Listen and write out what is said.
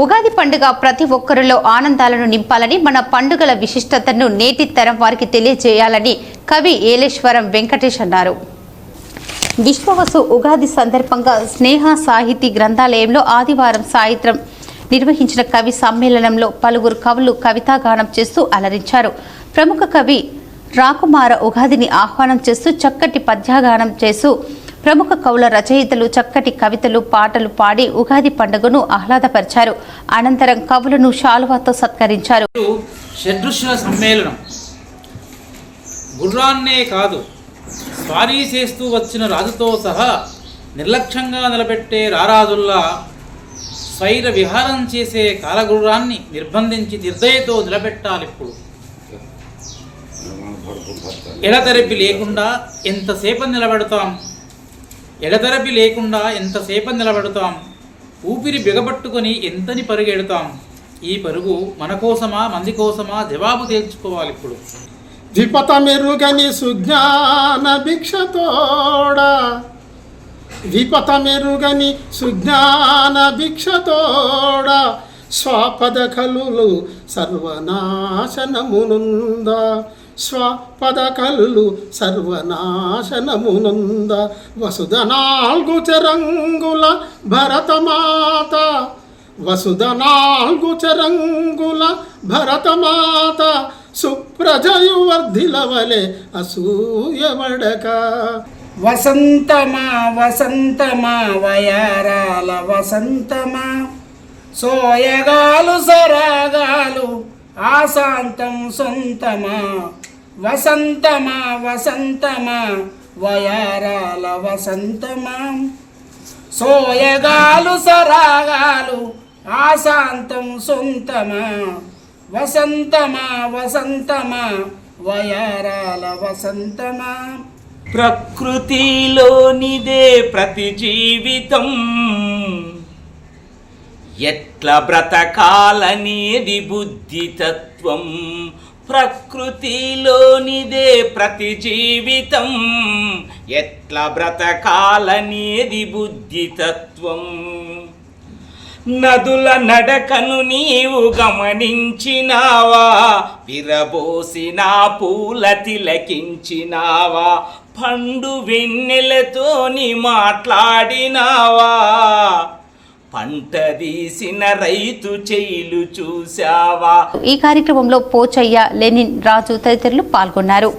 ఉగాది పండుగ ప్రతి ఒక్కరిలో ఆనందాలను నింపాలని మన పండుగల విశిష్టతను నేటి తరం వారికి తెలియజేయాలని కవి ఏలేశ్వరం వెంకటేష్ అన్నారు. విశ్వవసు ఉగాది సందర్భంగా స్నేహ సాహితీ గ్రంథాలయంలో ఆదివారం సాయంత్రం నిర్వహించిన కవి సమ్మేళనంలో పలువురు కవులు కవితాగానం చేస్తూ అలరించారు. ప్రముఖ కవి రాకుమార ఉగాదిని ఆహ్వానం చేస్తూ చక్కటి పద్యాగానం చేస్తూ ప్రముఖ కవుల రచయితలు చక్కటి కవితలు పాటలు పాడి ఉగాది పండుగను ఆహ్లాదపరిచారు. అనంతరం కవులను షాలువాతో సత్కరించారు. షడ్రుషుల సమ్మేళనం. గుర్రాన్నే కాదు స్వారీ చేస్తూ వచ్చిన రాజుతో సహా నిర్లక్ష్యంగా నిలబెట్టే రారాజుల్లా స్వైర విహారం చేసే కాలగుర్రాన్ని నిర్బంధించి నిర్దయతో నిలబెట్టాలి ఇప్పుడు ఎడతెరపి లేకుండా ఎంతసేపు నిలబెడతాం? ఎడతెరపి లేకుండా ఎంతసేపు నిలబెడతాం? ఊపిరి బిగబట్టుకొని ఎంతని పరుగెడతాం? ఈ పరుగు మన కోసమా మంది కోసమా? జవాబు తేల్చుకోవాలి ఇప్పుడు. ద్విపత మెరుగని సుజ్ఞాన భిక్షతోడ ద్విపత మెరుగని సుజ్ఞాన భిక్షతోడ స్వాపద కలులు సర్వనాశనమునుందా? స్వపద కలులు సర్వనాశనమునంద వసుధ నాల్గు చరంగుల భరతమాత. వసుధ నాల్గు చరంగుల భరతమాత సుప్రజయు వర్ధిలవలె అసూయవడక వసంతమా వసంతమా వయారాల వసంతమా సోయగాలు సరాగాలు ఆశాంతం సొంతమా వసంతమా వసంతమా వయారాల వసంతమా. సోయగాలు సరాగాలు ఆశాంతం సొంతమా వసంతమా వసంతమా వయారాల వసంతమా. ప్రకృతిలోనిదే ప్రతి జీవితం. ఎట్ల బ్రతకాలనేది బుద్ధితత్వం. ప్రకృతిలోనిదే ప్రతి జీవితం. ఎట్ల బ్రతకాలనేది బుద్ధితత్వం. నదుల నడకను నీవు గమనించినావా? విరబోసిన పూల తిలకించినావా? పండు వెన్నెలతోని మాట్లాడినావా? పంట తీసిన రైతు చేయిలు చూసావా ఈ కార్యక్రమంలో పోచయ్య లెనిన్ రాజు తదితరులు పాల్గొన్నారు.